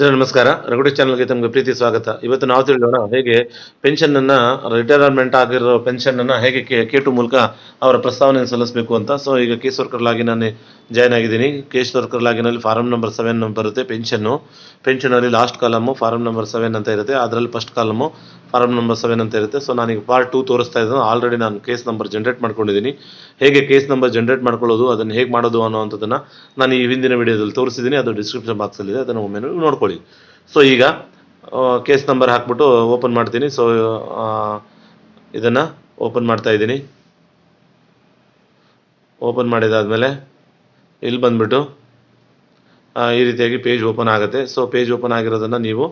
Sir ನಮಸ್ಕಾರ. ರಘುಡಿ ಚಾನಲ್ಗೆ ತಮಗೆ ಪ್ರೀತಿ, ಸ್ವಾಗತ. ಇವತ್ತು ನಾವು ತಿಳಿಯೋಣ ಹೇಗೆ ಪೆನ್ಷನ್ ಅನ್ನ ರಿಟೈರ್ಮೆಂಟ್ ಆಗಿರೋ ಪೆನ್ಷನ್ ಅನ್ನ ಹೇಗೆ ಕೆ ಟು ಮೂಲಕ ಅವರ ಪ್ರಸ್ತಾವನೆಯನ್ನು ಸಲ್ಲಿಸಬೇಕು ಅಂತ. ಸೊ ಈಗ ಕೇಸ್ ವರ್ಕರ್ ನಾನು ಜಾಯ್ನ್ ಆಗಿದ್ದೀನಿ. ಕೇಸ್ ವರ್ಕರ್ ಲಾಗಿನಲ್ಲಿ ಫಾರಂ ನಂಬರ್ ಸೆವೆನ್ ಬರುತ್ತೆ pension. ಪೆನ್ಷನಲ್ಲಿ last column form number seven ಅಂತ ಇರುತ್ತೆ. ಅದರಲ್ಲಿ first column form number seven ಅಂತ ಇರುತ್ತೆ. ಸೊ ನಾನೀಗ ಪಾರ್ಟ್ ಟೂ ತೋರಿಸ್ತಾ ಇದ್ದೀನಿ. ಆಲ್ರೆಡಿ ನಾನು ಕೇಸ್ ನಂಬರ್ ಜನರೇಟ್ ಮಾಡ್ಕೊಂಡಿದ್ದೀನಿ. ಹೇಗೆ ಕೇಸ್ ನಂಬರ್ ಜನರೇಟ್ ಮಾಡ್ಕೊಳ್ಳೋದು, ಅದನ್ನು ಹೇಗೆ ಮಾಡೋದು ಅನ್ನೋವಂಥದ್ದನ್ನು ನಾನು ಈ ಹಿಂದಿನ ವಿಡಿಯೋದಲ್ಲಿ ತೋರಿಸಿದ್ದೀನಿ. ಅದು ಡಿಸ್ಕ್ರಿಪ್ಷನ್ ಬಾಕ್ಸಲ್ಲಿದೆ ಅದನ್ನು ಒಮ್ಮೆ ನೀವು ನೋಡ್ಕೊಳ್ಳಿ ಸೊ ಈಗ ಕೇಸ್ ನಂಬರ್ ಹಾಕ್ಬಿಟ್ಟು ಓಪನ್ ಮಾಡ್ತೀನಿ. ಸೊ ಇದನ್ನು ಓಪನ್ ಮಾಡ್ತಾ ಇದ್ದೀನಿ. ಓಪನ್ ಮಾಡಿದಾದ್ಮೇಲೆ ಇಲ್ಲಿ ಬಂದ್ಬಿಟ್ಟು ಈ ರೀತಿಯಾಗಿ ಪೇಜ್ ಓಪನ್ ಆಗುತ್ತೆ. ಸೊ ಪೇಜ್ ಓಪನ್ ಆಗಿರೋದನ್ನು ನೀವು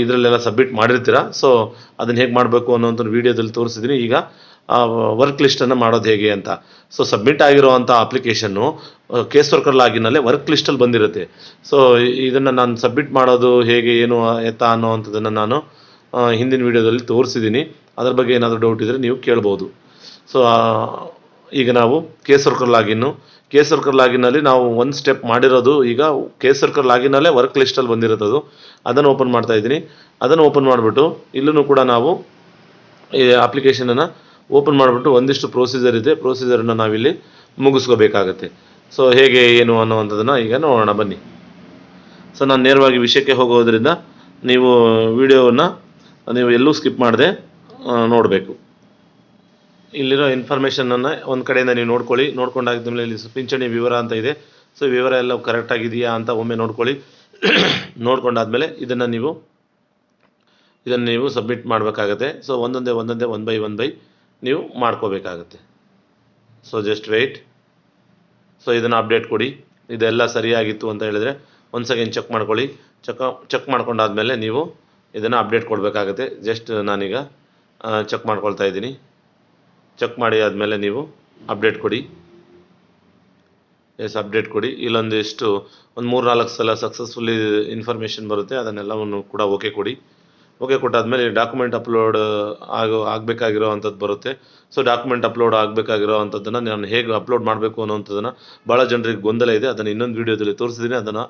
ಇದರಲ್ಲೆಲ್ಲ ಸಬ್ಮಿಟ್ ಮಾಡಿರ್ತೀರಾ? ಸೊ ಅದನ್ನು ಹೇಗೆ ಮಾಡಬೇಕು ಅನ್ನೋಂಥ ವಿಡಿಯೋದಲ್ಲಿ ತೋರಿಸಿದ್ದೀನಿ. ಈಗ ವರ್ಕ್ ಲಿಸ್ಟನ್ನು ಮಾಡೋದು ಹೇಗೆ ಅಂತ. ಸೊ ಸಬ್ಮಿಟ್ ಆಗಿರುವಂಥ ಅಪ್ಲಿಕೇಶನ್ನು ಕೇಸ್ ವರ್ಕರ್ ಲಾಗಿನಲ್ಲೇ ವರ್ಕ್ ಲಿಸ್ಟಲ್ಲಿ ಬಂದಿರುತ್ತೆ. ಸೊ ಇದನ್ನು ನಾನು ಸಬ್ಮಿಟ್ ಮಾಡೋದು ಹೇಗೆ, ಏನು ಎತ್ತ ಅನ್ನೋವಂಥದ್ದನ್ನು ನಾನು ಹಿಂದಿನ ವಿಡಿಯೋದಲ್ಲಿ ತೋರಿಸಿದ್ದೀನಿ ಅದ್ರ ಬಗ್ಗೆ ಏನಾದರೂ ಡೌಟ್ ಇದ್ದರೆ ನೀವು ಕೇಳ್ಬೋದು. ಸೊ ಈಗ ನಾವು ಕೇಸ್ ವರ್ಕರ್ ಲಾಗಿನ್ನು ಕೇಸ್ ವರ್ಕರ್ ಲಾಗಿನಲ್ಲಿ ನಾವು ಒಂದು ಸ್ಟೆಪ್ ಮಾಡಿರೋದು ಈಗ ಕೇಸ್ ವರ್ಕರ್ ಲಾಗಿನಲ್ಲೇ ವರ್ಕ್ ಲಿಸ್ಟಲ್ಲಿ ಬಂದಿರೋದು ಅದನ್ನು ಓಪನ್ ಮಾಡ್ತಾ ಇದ್ದೀನಿ. ಅದನ್ನು ಓಪನ್ ಮಾಡಿಬಿಟ್ಟು ಇಲ್ಲೂ ಕೂಡ ನಾವು ಈ ಅಪ್ಲಿಕೇಶನನ್ನು ಓಪನ್ ಮಾಡಿಬಿಟ್ಟು ಒಂದಿಷ್ಟು ಪ್ರೊಸೀಜರ್ ಇದೆ. ಪ್ರೊಸೀಜರನ್ನ ನಾವಿಲ್ಲಿ ಮುಗಿಸ್ಕೋಬೇಕಾಗತ್ತೆ. ಸೊ ಹೇಗೆ, ಏನು ಅನ್ನುವಂಥದ್ದನ್ನು ಈಗ ನೋಡೋಣ, ಬನ್ನಿ. ಸೊ ನಾನು ನೇರವಾಗಿ ವಿಷಯಕ್ಕೆ ಹೋಗೋದ್ರಿಂದ ನೀವು ವಿಡಿಯೋವನ್ನು ನೀವು ಎಲ್ಲೂ ಸ್ಕಿಪ್ ಮಾಡದೆ ನೋಡಬೇಕು. ಇಲ್ಲಿರೋ ಇನ್ಫಾರ್ಮೇಷನನ್ನು ಒಂದು ಕಡೆಯಿಂದ ನೀವು ನೋಡ್ಕೊಳ್ಳಿ. ನೋಡ್ಕೊಂಡಾದ್ಮೇಲೆ ಇಲ್ಲಿ ಪಿಂಚಣಿ ವಿವರ ಅಂತ ಇದೆ. ಸೊ ವಿವರ ಎಲ್ಲ ಕರೆಕ್ಟ್ ಆಗಿದೆಯಾ ಅಂತ ಒಮ್ಮೆ ನೋಡ್ಕೊಳ್ಳಿ. ನೋಡ್ಕೊಂಡಾದ್ಮೇಲೆ ಇದನ್ನು ನೀವು ಇದನ್ನು ನೀವು ಸಬ್ಮಿಟ್ ಮಾಡಬೇಕಾಗತ್ತೆ. ಸೊ ಒಂದೊಂದೇ ಒಂದೊಂದೇ ಒನ್ ಬೈ ಒನ್ ಬೈ ನೀವು ಮಾಡ್ಕೋಬೇಕಾಗತ್ತೆ. ಸೊ ಜಸ್ಟ್ ವೆಯ್ಟ್ ಸೊ ಇದನ್ನು ಅಪ್ಡೇಟ್ ಕೊಡಿ. ಇದೆಲ್ಲ ಸರಿಯಾಗಿತ್ತು ಅಂತ ಹೇಳಿದ್ರೆ ಒಂದು ಸೆಕೆಂಡ್ ಚೆಕ್ ಮಾಡ್ಕೊಳ್ಳಿ. ಚೆಕ್ ಚೆಕ್ ಮಾಡ್ಕೊಂಡಾದ್ಮೇಲೆ ನೀವು ಇದನ್ನು ಅಪ್ಡೇಟ್ ಕೊಡಬೇಕಾಗುತ್ತೆ. ಜಸ್ಟ್ ನಾನೀಗ ಚೆಕ್ ಮಾಡ್ಕೊಳ್ತಾ ಇದ್ದೀನಿ. ಚೆಕ್ ಮಾಡಿ ಆದಮೇಲೆ ನೀವು ಅಪ್ಡೇಟ್ ಕೊಡಿ. ಎಸ್ ಅಪ್ಡೇಟ್ ಕೊಡಿ. ಇಲ್ಲೊಂದಿಷ್ಟು ಒಂದು ಮೂರು ನಾಲ್ಕು ಸಲ ಸಕ್ಸಸ್ಫುಲ್ಲಿ ಇನ್ಫಾರ್ಮೇಷನ್ ಬರುತ್ತೆ. ಅದನ್ನೆಲ್ಲವನ್ನು ಕೂಡ ಓಕೆ ಕೊಡಿ. ಓಕೆ ಕೊಟ್ಟಾದ್ಮೇಲೆ ಡಾಕ್ಯುಮೆಂಟ್ ಅಪ್ಲೋಡ್ ಆಗೋ, ಆಗಬೇಕಾಗಿರೋ ಅಂಥದ್ದು ಬರುತ್ತೆ. ಸೊ ಡಾಕ್ಯುಮೆಂಟ್ ಅಪ್ಲೋಡ್ ಆಗಬೇಕಾಗಿರೋ ಅಂಥದ್ದನ್ನು ನಾನು ಹೇಗೆ ಅಪ್ಲೋಡ್ ಮಾಡಬೇಕು ಅನ್ನೋವಂಥದ್ದನ್ನು ಭಾಳ ಜನರಿಗೆ ಗೊಂದಲ ಇದೆ. ಅದನ್ನು ಇನ್ನೊಂದು ವೀಡಿಯೋದಲ್ಲಿ ತೋರಿಸಿದ್ದೀನಿ ಅದನ್ನು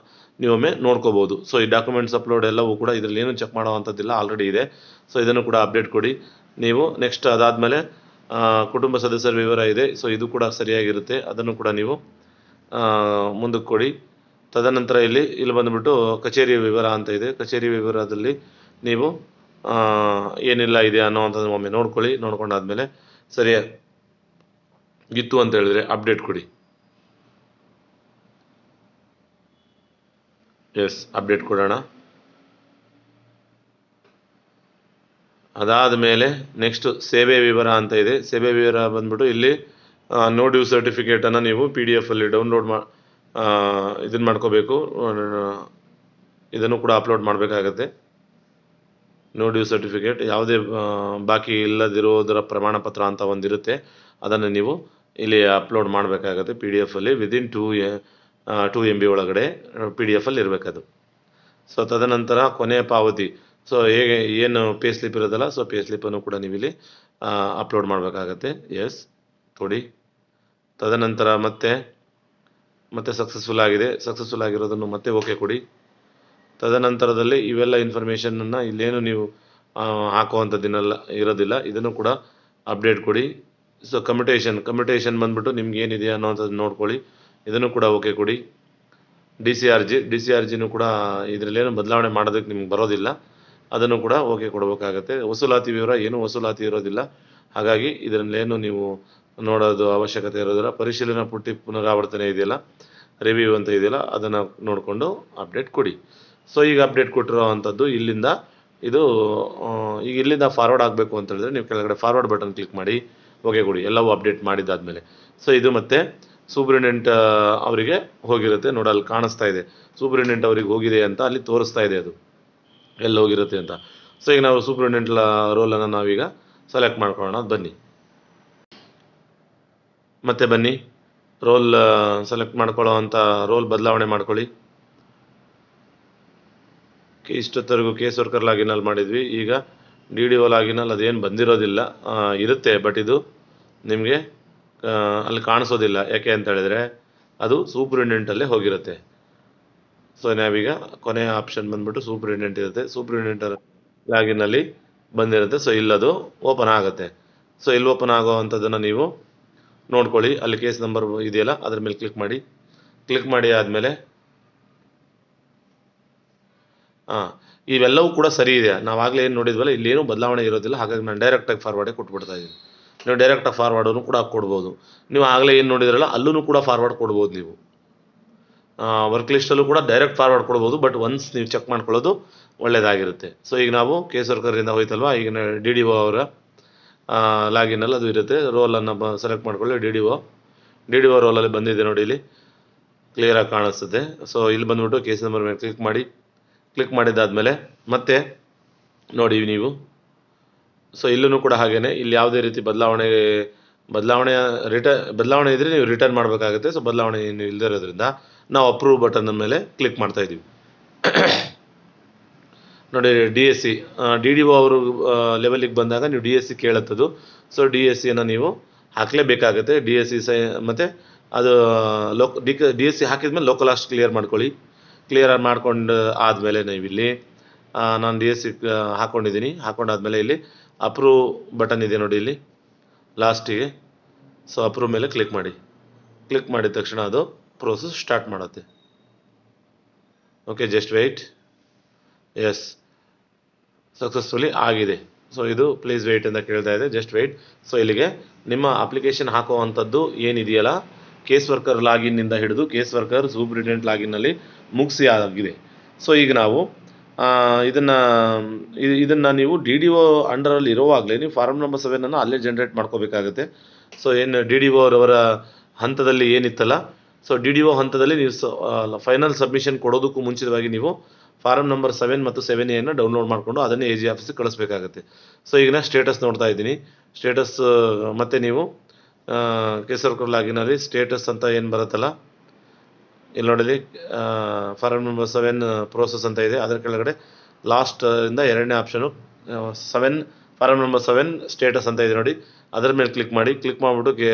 ನೀವೊಮ್ಮೆ ನೋಡ್ಕೋಬೋದು. ಸೊ ಈ ಡಾಕ್ಯುಮೆಂಟ್ಸ್ ಅಪ್ಲೋಡ್ ಎಲ್ಲವೂ ಕೂಡ ಇದರಲ್ಲಿ ಏನು ಚೆಕ್ ಮಾಡೋ ಅಂಥದ್ದಿಲ್ಲ ಆಲ್ರೆಡಿ ಇದೆ. ಸೊ ಇದನ್ನು ಕೂಡ ಅಪ್ಡೇಟ್ ಕೊಡಿ. ನೀವು ನೆಕ್ಸ್ಟ್ ಅದಾದಮೇಲೆ ಕುಟುಂಬ ಸದಸ್ಯರ ವಿವರ ಇದೆ. ಸೊ ಇದು ಕೂಡ ಸರಿಯಾಗಿರುತ್ತೆ. ಅದನ್ನು ಕೂಡ ನೀವು ಮುಂದಕ್ಕೆ ಕೊಡಿ. ತದನಂತರ ಇಲ್ಲಿ ಇಲ್ಲಿ ಬಂದುಬಿಟ್ಟು ಕಚೇರಿ ವಿವರ ಅಂತ ಇದೆ. ಕಚೇರಿ ವಿವರದಲ್ಲಿ ನೀವು ಏನೆಲ್ಲ ಇದೆ ಅನ್ನೋವಂಥದ್ದು ಒಮ್ಮೆ ನೋಡ್ಕೊಳ್ಳಿ. ನೋಡ್ಕೊಂಡಾದ್ಮೇಲೆ ಸರಿ ಇತ್ತು ಅಂತ ಹೇಳಿದ್ರೆ ಅಪ್ಡೇಟ್ ಕೊಡಿ. ಎಸ್, ಅಪ್ಡೇಟ್ ಕೊಡೋಣ. ಅದಾದ ಮೇಲೆ ನೆಕ್ಸ್ಟ್ ಸೇವೆ ವಿವರ ಅಂತ ಇದೆ. ಸೇವೆ ವಿವರ ಬಂದ್ಬಿಟ್ಟು ಇಲ್ಲಿ ನೋ ಡ್ಯೂ ಸರ್ಟಿಫಿಕೇಟನ್ನು ನೀವು ಪಿ ಡಿ ಎಫಲ್ಲಿ ಡೌನ್ಲೋಡ್ ಮಾ ಇದನ್ನು ಮಾಡ್ಕೋಬೇಕು. ಇದನ್ನು ಕೂಡ ಅಪ್ಲೋಡ್ ಮಾಡಬೇಕಾಗತ್ತೆ. No due certificate. ಯಾವುದೇ ಬಾಕಿ ಇಲ್ಲದಿರೋದರ ಪ್ರಮಾಣ ಪತ್ರ ಅಂತ ಒಂದಿರುತ್ತೆ. ಅದನ್ನು ನೀವು ಇಲ್ಲಿ ಅಪ್ಲೋಡ್ ಮಾಡಬೇಕಾಗತ್ತೆ P D ಎಫಲ್ಲಿ within two two M B ಒಳಗಡೆ ಪಿ ಡಿ ಎಫಲ್ಲಿ ಇರಬೇಕದು. ಸೊ ತದನಂತರ ಕೊನೆಯ ಪಾವತಿ. ಸೊ ಹೇಗೆ, ಏನು ಪೇ ಸ್ಲಿಪ್ ಇರೋದಲ್ಲ ಸೊ ಪೇ ಸ್ಲಿಪ್ಪನ್ನು ಕೂಡ ನೀವು ಇಲ್ಲಿ ಅಪ್ಲೋಡ್ ಮಾಡಬೇಕಾಗತ್ತೆ. ಎಸ್ ಕೊಡಿ. ತದನಂತರ ಮತ್ತೆ ಮತ್ತೆ ಸಕ್ಸಸ್ಫುಲ್ ಆಗಿದೆ. ಸಕ್ಸಸ್ಫುಲ್ ಆಗಿರೋದನ್ನು ಮತ್ತೆ ಓಕೆ ಕೊಡಿ. ತದನಂತರದಲ್ಲಿ ಇವೆಲ್ಲ ಇನ್ಫಾರ್ಮೇಷನನ್ನು ಇಲ್ಲೇನು ನೀವು ಹಾಕುವಂಥ ದಿನಲ್ಲ ಇರೋದಿಲ್ಲ. ಇದನ್ನು ಕೂಡ ಅಪ್ಡೇಟ್ ಕೊಡಿ. ಸೊ ಕಮ್ಯುಟೇಷನ್ ಕಮ್ಯುಟೇಷನ್ ಬಂದ್ಬಿಟ್ಟು ನಿಮ್ಗೆ ಏನಿದೆ ಅನ್ನೋವಂಥದ್ದು ನೋಡ್ಕೊಳ್ಳಿ. ಇದನ್ನು ಕೂಡ ಓಕೆ ಕೊಡಿ. D C R G D C R ಜಿನೂ ಕೂಡ ಇದರಲ್ಲೇನು ಬದಲಾವಣೆ ಮಾಡೋದಕ್ಕೆ ನಿಮ್ಗೆ ಬರೋದಿಲ್ಲ. ಅದನ್ನು ಕೂಡ ಓಕೆ ಕೊಡಬೇಕಾಗತ್ತೆ. ವಸೂಲಾತಿ ವಿವರ ಏನೂ ವಸೂಲಾತಿ ಇರೋದಿಲ್ಲ. ಹಾಗಾಗಿ ಇದರಲ್ಲೇನು ನೀವು ನೋಡೋದು ಅವಶ್ಯಕತೆ ಇರೋದಿಲ್ಲ. ಪರಿಶೀಲನಾ ಪುಟ್ಟಿ ಪುನರಾವರ್ತನೆ ಇದೆಯಲ್ಲ ರಿವ್ಯೂ ಅಂತ ಇದೆಯಲ್ಲ, ಅದನ್ನು ನೋಡಿಕೊಂಡು ಅಪ್ಡೇಟ್ ಕೊಡಿ. ಸೊ ಈಗ ಅಪ್ಡೇಟ್ ಕೊಟ್ಟಿರೋ ಅಂಥದ್ದು ಇಲ್ಲಿಂದ ಇದು ಈಗ ಇಲ್ಲಿಂದ ಫಾರ್ವರ್ಡ್ ಆಗಬೇಕು ಅಂತ ಹೇಳಿದ್ರೆ ನೀವು ಕೆಳಗಡೆ ಫಾರ್ವರ್ಡ್ ಬಟನ್ ಕ್ಲಿಕ್ ಮಾಡಿ ಹೋಗಿ ಕೊಡಿ, ಎಲ್ಲವೂ ಅಪ್ಡೇಟ್ ಮಾಡಿದ್ದಾದಮೇಲೆ. ಸೊ ಇದು ಮತ್ತೆ ಸೂಪ್ರಿಂಟೆಂಟ್ ಅವರಿಗೆ ಹೋಗಿರುತ್ತೆ ನೋಡಿ ಅಲ್ಲಿ ಕಾಣಿಸ್ತಾ ಇದೆ. ಸೂಪ್ರಿಂಟೆಂಟ್ ಅವರಿಗೆ ಹೋಗಿದೆ ಅಂತ ಅಲ್ಲಿ ತೋರಿಸ್ತಾ ಇದೆ ಅದು. ಎಲ್ಲಿ ಹೋಗಿರುತ್ತೆ ಅಂತ. ಸೊ ಈಗ ನಾವು ಸೂಪ್ರಿಂಟೆಂಟ್ ರೋಲನ್ನು ನಾವೀಗ ಸೆಲೆಕ್ಟ್ ಮಾಡ್ಕೊಳ್ಳೋಣ. ಬನ್ನಿ. ಮತ್ತೆ ಬನ್ನಿ. ರೋಲ್ ಸೆಲೆಕ್ಟ್ ಮಾಡ್ಕೊಳ್ಳೋ ಅಂತ ರೋಲ್ ಬದಲಾವಣೆ ಮಾಡ್ಕೊಳ್ಳಿ. ಇಷ್ಟೊತ್ತವರೆಗೂ ಕೇಸ್ ವರ್ಕರ್ ಲಾಗಿನಲ್ಲಿ ಮಾಡಿದ್ವಿ. ಈಗ ಡಿ ಡಿ ಒ ಲಾಗಿನಲ್ಲಿ ಅದೇನು ಬಂದಿರೋದಿಲ್ಲ. ಇರುತ್ತೆ, ಬಟ್ ಇದು ನಿಮಗೆ ಅಲ್ಲಿ ಕಾಣಿಸೋದಿಲ್ಲ. ಯಾಕೆ ಅಂತ ಹೇಳಿದ್ರೆ ಅದು ಸೂಪ್ರಿಂಟೆಂಟಲ್ಲೇ ಹೋಗಿರುತ್ತೆ. ಸೊ ನಾವೀಗ ಕೊನೆಯ ಆಪ್ಷನ್ ಬಂದ್ಬಿಟ್ಟು ಸೂಪ್ರಿಂಟೆಂಟ್ ಇರುತ್ತೆ. ಸೂಪ್ರಿಂಟೆಂಟ್ ಲಾಗಿನಲ್ಲಿ ಬಂದಿರುತ್ತೆ. ಸೊ ಇಲ್ಲದು ಓಪನ್ ಆಗುತ್ತೆ. ಸೊ ಇಲ್ಲಿ ಓಪನ್ ಆಗೋ ಅಂಥದ್ದನ್ನು ನೀವು ನೋಡ್ಕೊಳ್ಳಿ. ಅಲ್ಲಿ ಕೇಸ್ ನಂಬರ್ ಇದೆಯಲ್ಲ, ಅದ್ರ ಮೇಲೆ ಕ್ಲಿಕ್ ಮಾಡಿ. ಕ್ಲಿಕ್ ಮಾಡಿ ಆದಮೇಲೆ ಹಾಂ, ಇವೆಲ್ಲವೂ ಕೂಡ ಸರಿ ಇದೆ. ನಾವಾಗಲೇ ಏನು ನೋಡಿದ್ವಲ್ಲ, ಇಲ್ಲೇನು ಬದಲಾವಣೆ ಇರೋದಿಲ್ಲ. ಹಾಗಾಗಿ ನಾನು ಡೈರೆಕ್ಟಾಗಿ ಫಾರ್ವರ್ಡೇ ಕೊಟ್ಬಿಡ್ತಾ ಇದ್ದೀನಿ. ನೀವು ಡೈರೆಕ್ಟಾಗಿ ಫಾರ್ವರ್ಡನ್ನು ಕೂಡ ಕೊಡ್ಬೋದು. ನೀವು ಆಗಲೇ ಏನು ನೋಡಿದ್ರಲ್ಲ ಅಲ್ಲೂ ಕೂಡ ಫಾರ್ವರ್ಡ್ ಕೊಡ್ಬೋದು ನೀವು. ವರ್ಕ್ ಲಿಸ್ಟಲ್ಲೂ ಕೂಡ ಡೈರೆಕ್ಟ್ ಫಾರ್ವರ್ಡ್ ಕೊಡ್ಬೋದು ಬಟ್ ಒನ್ಸ್ ನೀವು ಚೆಕ್ ಮಾಡ್ಕೊಳ್ಳೋದು ಒಳ್ಳೆಯದಾಗಿರುತ್ತೆ ಸೊ ಈಗ ನಾವು ಕೇಸ್ ವರ್ಕರಿಂದ ಹೋಯ್ತಲ್ವಾ, ಈಗ ಡಿ ಡಿ ಒ ಅವರ ಲಾಗಿನಲ್ಲಿ ಅದು ಇರುತ್ತೆ. ರೋಲನ್ನು ಬ ಸೆಲೆಕ್ಟ್ ಮಾಡ್ಕೊಳ್ಳಿ D D O D D O ರೋಲಲ್ಲಿ ಬಂದಿದೆ ನೋಡಿ ಇಲ್ಲಿ. ಕ್ಲಿಯರಾಗಿ ಕಾಣಿಸ್ತದೆ. ಸೊ ಇಲ್ಲಿ ಬಂದುಬಿಟ್ಟು ಕೇಸ್ ನಂಬರ್ ಮೇಲೆ ಕ್ಲಿಕ್ ಮಾಡಿ. ಕ್ಲಿಕ್ ಮಾಡಿದ್ದಾದಮೇಲೆ ಮತ್ತೆ ನೋಡಿ ನೀವು. ಸೊ ಇಲ್ಲೂ ಕೂಡ ಹಾಗೇನೆ. ಇಲ್ಲಿ ಯಾವುದೇ ರೀತಿ ಬದಲಾವಣೆ ಬದಲಾವಣೆ ರಿಟರ್ ಬದಲಾವಣೆ ಇದ್ದರೆ ನೀವು ರಿಟರ್ನ್ ಮಾಡಬೇಕಾಗುತ್ತೆ. ಸೊ ಬದಲಾವಣೆ ಏನು ಇಲ್ಲದೇ ನಾವು ಅಪ್ರೂವ್ ಬಟನ್ ಮೇಲೆ ಕ್ಲಿಕ್ ಮಾಡ್ತಾ ಇದ್ದೀವಿ. ನೋಡಿ D S C D D O ಅವರು ಲೆವೆಲಿಗೆ ಬಂದಾಗ ನೀವು ಡಿ ಎಸ್ ಸಿ ಕೇಳತ್ತದು ಸೊ ಡಿ ಎಸ್ ಸಿಯನ್ನು ನೀವು ಹಾಕಲೇಬೇಕಾಗುತ್ತೆ. ಡಿ ಎಸ್ ಸಿ ಸೈ, ಮತ್ತು ಅದು ಲೋಕ್ ಡಿ ಡಿ ಎಸ್ ಸಿ ಹಾಕಿದ್ಮೇಲೆ ಲೋಕಲ್ ಆಸ್ಟ್ ಕ್ಲಿಯರ್ ಮಾಡ್ಕೊಳ್ಳಿ. ಕ್ಲಿಯರ್ ಮಾಡ್ಕೊಂಡು ಆದಮೇಲೆ ನೀವಿಲ್ಲಿ ನಾನು ಡಿ ಎಸ್ ಸಿ ಹಾಕ್ಕೊಂಡಿದ್ದೀನಿ ಹಾಕ್ಕೊಂಡಾದ್ಮೇಲೆ ಇಲ್ಲಿ ಅಪ್ರೂವ್ ಬಟನ್ ಇದೆ ನೋಡಿ ಇಲ್ಲಿ. ಲಾಸ್ಟಿಗೆ ಸೊ ಅಪ್ರೂವ್ ಮೇಲೆ ಕ್ಲಿಕ್ ಮಾಡಿ. ಕ್ಲಿಕ್ ಮಾಡಿದ ತಕ್ಷಣ ಅದು ಪ್ರೋಸೆಸ್ ಸ್ಟಾರ್ಟ್ ಮಾಡುತ್ತೆ. Okay just wait yes successfully ಆಗಿದೆ. ಸೊ ಇದು ಪ್ಲೀಸ್ ವೆಯ್ಟ್ ಅಂತ ಕೇಳ್ತಾ ಇದೆ. ಜಸ್ಟ್ ವೆಯ್ಟ್ ಸೊ ಇಲ್ಲಿಗೆ ನಿಮ್ಮ ಅಪ್ಲಿಕೇಶನ್ ಹಾಕುವಂಥದ್ದು ಏನಿದೆಯಲ್ಲ? ಕೇಸ್ ವರ್ಕರ್ ಲಾಗಿನ್ನಿಂದ ಹಿಡಿದು ಕೇಸ್ ವರ್ಕರ್ ಸೂಪ್ರಿಟೆಂಟ್ ಲಾಗಿನ್ನಲ್ಲಿ ಮುಗಿಸಿ ಆಗಿದೆ ಸೊ ಈಗ ನಾವು ಇದನ್ನು ಇದನ್ನು ನೀವು ಡಿ ಡಿ ಒ ಅಂಡರಲ್ಲಿ ಇರುವಾಗಲೇ ನೀವು ಫಾರ್ಮ್ ನಂಬರ್ ಸೆವೆನನ್ನು ಅಲ್ಲೇ ಜನ್ರೇಟ್ ಮಾಡ್ಕೋಬೇಕಾಗುತ್ತೆ. ಸೊ ಏನು ಡಿ ಡಿ ಒರವರ ಹಂತದಲ್ಲಿ ಏನಿತ್ತಲ್ಲ ಸೊ ಡಿ ಡಿ ಒ ಹಂತದಲ್ಲಿ ನೀವು ಫೈನಲ್ ಸಬ್ಮಿಷನ್ ಕೊಡೋದಕ್ಕೂ ಮುಂಚಿತವಾಗಿ ನೀವು ಫಾರಮ್ ನಂಬರ್ ಸೆವೆನ್ ಮತ್ತು ಸೆವೆನ್ ಎನ್ನು ಡೌನ್ಲೋಡ್ ಮಾಡಿಕೊಂಡು ಅದನ್ನೇ ಎ ಜಿ ಆಫೀಸಿಗೆ ಕಳಿಸ್ಬೇಕಾಗುತ್ತೆ. ಸೊ ಈಗ ನಾನು ಸ್ಟೇಟಸ್ ನೋಡ್ತಾ ಇದ್ದೀನಿ. ಸ್ಟೇಟಸ್ ಮತ್ತು ನೀವು ಕೇಸರ್ ಲಾಗಿನಲ್ಲಿ ಸ್ಟೇಟಸ್ ಅಂತ ಏನು ಬರುತ್ತಲ್ಲ ಇಲ್ಲಿ ನೋಡಲಿ ಫಾರಮ್ ನಂಬರ್ ಸೆವೆನ್ ಪ್ರೋಸೆಸ್ ಅಂತ ಇದೆ. ಅದರ ಕೆಳಗಡೆ ಲಾಸ್ಟ್ ಇಂದ ಎರಡನೇ option seven form number seven status ಅಂತ ಇದೆ ನೋಡಿ. ಅದರ ಮೇಲೆ ಕ್ಲಿಕ್ ಮಾಡಿ. ಕ್ಲಿಕ್ ಮಾಡಿಬಿಟ್ಟು, ಕೇ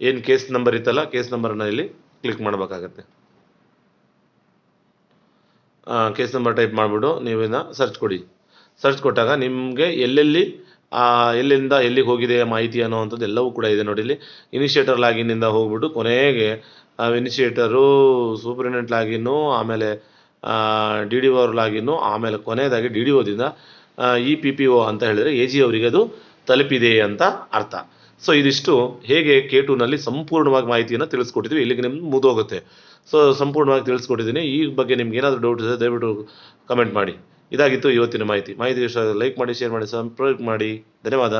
ಏನು ಕೇಸ್ ನಂಬರ್ ಇತ್ತಲ್ಲ ಕೇಸ್ ನಂಬರನ್ನು ಇಲ್ಲಿ ಕ್ಲಿಕ್ ಮಾಡಬೇಕಾಗತ್ತೆ. ಕೇಸ್ ನಂಬರ್ ಟೈಪ್ ಮಾಡಿಬಿಟ್ಟು ನೀವು ಇದನ್ನ ಸರ್ಚ್ ಕೊಡಿ. ಸರ್ಚ್ ಕೊಟ್ಟಾಗ ನಿಮಗೆ ಎಲ್ಲೆಲ್ಲಿ ಎಲ್ಲಿಂದ ಎಲ್ಲಿಗೆ ಹೋಗಿದೆ ಮಾಹಿತಿ ಅನ್ನೋವಂಥದ್ದು ಎಲ್ಲವೂ ಕೂಡ ಇದೆ ನೋಡಿ ಇಲ್ಲಿ. ಇನಿಷಿಯೇಟರ್ ಲಾಗಿನಿಂದ ಹೋಗ್ಬಿಟ್ಟು ಕೊನೆಗೆ ಇನಿಷಿಯೇಟರು ಸೂಪರಿಂಟೆಂಟ್ ಲಾಗಿನ್ನು ಆಮೇಲೆ ಡಿ ಡಿ ಓರ್ ಲಾಗಿನ್ನು ಆಮೇಲೆ ಕೊನೆಯದಾಗಿ ಡಿ ಡಿ ಓದಿಂದ ಇ ಪಿ ಪಿ ಓ ಅಂತ ಹೇಳಿದರೆ ಎ ಜಿ ಅವರಿಗೆ ಅದು ತಲುಪಿದೆ ಅಂತ ಅರ್ಥ. ಸೊ, ಇದಿಷ್ಟು ಹೇಗೆ ಕೆ ಟೂನಲ್ಲಿ ಸಂಪೂರ್ಣವಾಗಿ ಮಾಹಿತಿಯನ್ನು ತಿಳಿಸ್ಕೊಟ್ಟಿದ್ವಿ ಇಲ್ಲಿಗೆ ನಿಮ್ಗೆ ಮುದೋಗುತ್ತೆ ಸೊ, ಸಂಪೂರ್ಣವಾಗಿ ತಿಳಿಸ್ಕೊಟ್ಟಿದ್ದೀನಿ. ಈ ಬಗ್ಗೆ ನಿಮ್ಗೆ ಏನಾದರೂ ಡೌಟ್ ಇದೆ ದಯವಿಟ್ಟು ಕಮೆಂಟ್ ಮಾಡಿ. ಇದಾಗಿತ್ತು ಇವತ್ತಿನ ಮಾಹಿತಿ. ಮಾಹಿತಿ ಲೈಕ್ ಮಾಡಿ ಶೇರ್ ಮಾಡಿ ಸಬ್ಸ್ಕ್ರೈಬ್ ಮಾಡಿ. ಧನ್ಯವಾದ.